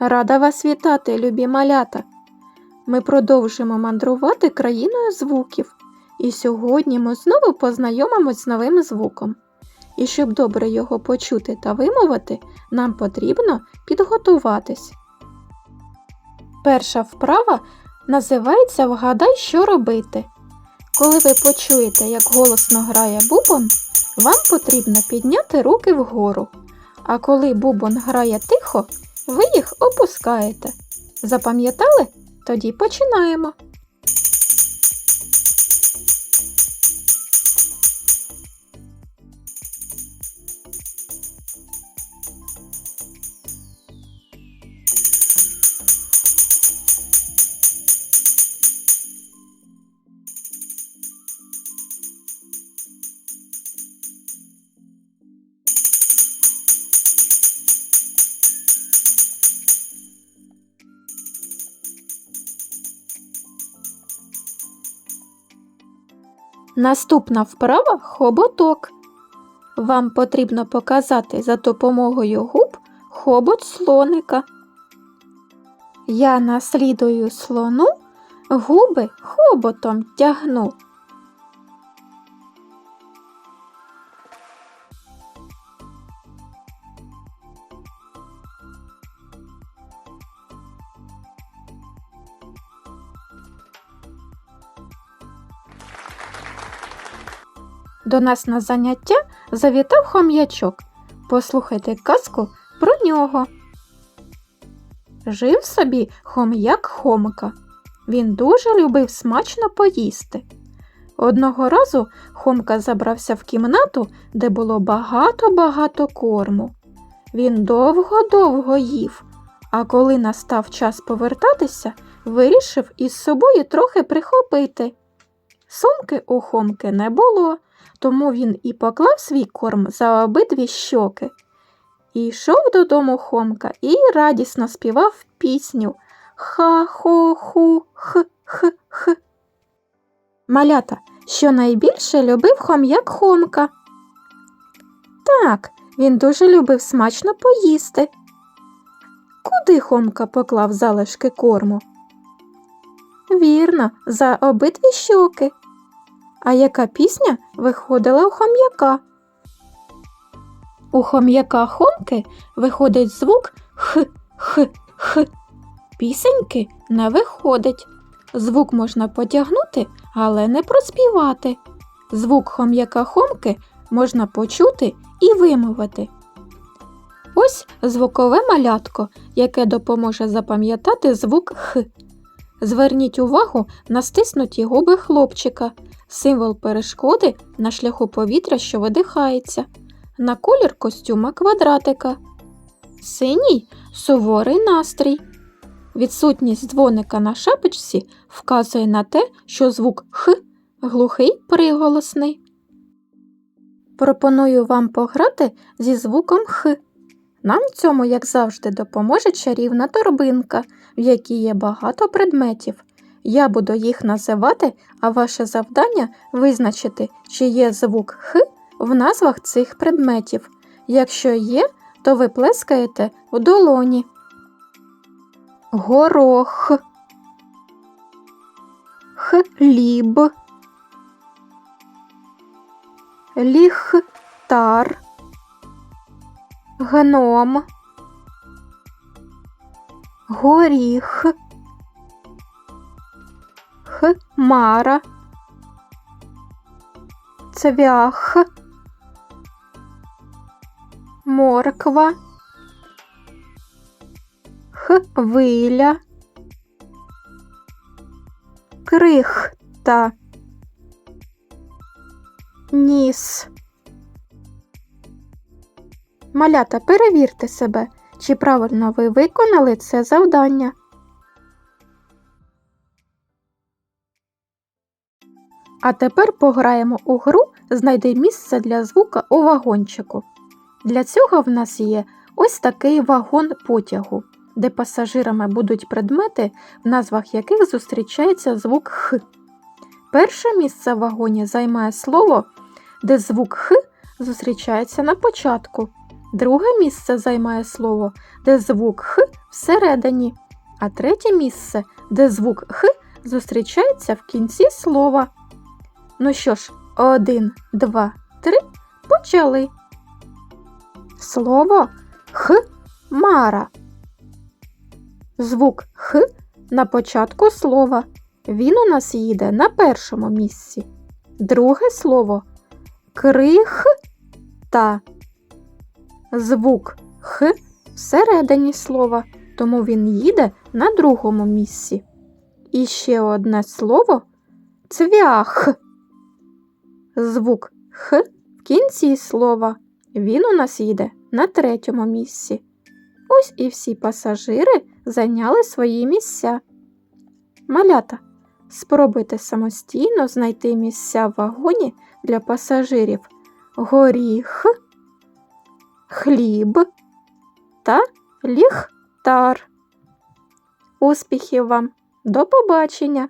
Рада вас вітати, любі малята. Ми продовжимо мандрувати країною звуків. І сьогодні ми знову познайомимось з новим звуком. І щоб добре його почути та вимовити, нам потрібно підготуватись. Перша вправа називається Вгадай, що робити. Коли ви почуєте, як голосно грає бубон, вам потрібно підняти руки вгору. А коли бубон грає тихо, ви їх опускаєте. Запам'ятали? Тоді починаємо. Наступна вправа хоботок. Вам потрібно показати за допомогою губ хобот слоника. Я наслідую слону, губи хоботом тягну. До нас на заняття завітав хом'ячок. Послухайте казку про нього. Жив собі хом'як Хомка. Він дуже любив смачно поїсти. Одного разу Хомка забрався в кімнату, де було багато-багато корму. Він довго-довго їв, а коли настав час повертатися, вирішив із собою трохи прихопити. Сумки у Хомки не було, тому він і поклав свій корм за обидві щоки. І йшов додому Хомка і радісно співав пісню Ха-хо-ху-х-х-х. Малята, що найбільше любив хом'як Хомка. Так, він дуже любив смачно поїсти. Куди Хомка поклав залишки корму? Вірно, за обидві щоки. А яка пісня виходила у хом'яка? У хом'яка Хомки виходить звук х-х-х. Пісеньки не виходить. Звук можна потягнути, але не проспівати. Звук хом'яка Хомки можна почути і вимовити. Ось звукове малятко, яке допоможе запам'ятати звук х. Зверніть увагу на стиснуті губи хлопчика, символ перешкоди на шляху повітря, що видихається, на колір костюма квадратика. Синій суворий настрій. Відсутність дзвоника на шапочці вказує на те, що звук Х глухий приголосний. Пропоную вам пограти зі звуком Х. Нам в цьому, як завжди, допоможе чарівна торбинка, в якій є багато предметів. Я буду їх називати, а ваше завдання визначити, чи є звук Х в назвах цих предметів. Якщо є, то ви плескаєте в долоні. Горох, хліб, ліхтар, гном, горіх, хмара, цвях, морква, хвиля, крихта, ніс. Малята, перевірте себе, чи правильно ви виконали це завдання. А тепер пограємо у гру Знайди місце для звука у вагончику. Для цього в нас є ось такий вагон потягу, де пасажирами будуть предмети, в назвах яких зустрічається звук Х. Перше місце в вагоні займає слово, де звук Х зустрічається на початку. Друге місце займає слово, де звук Х всередині, а третє місце, де звук Х зустрічається в кінці слова. Ну що ж, один, два, три, почали. Слово Х Мара. Звук Х на початку слова. Він у нас їде на першому місці. Друге слово крихта. Звук Х всередині слова, тому він їде на другому місці. І ще одне слово цвях. Звук Х в кінці слова. Він у нас їде на третьому місці. Ось і всі пасажири зайняли свої місця. Малята, спробуйте самостійно знайти місця в вагоні для пасажирів горіх, хліб та ліхтар. Успіхів вам! До побачення!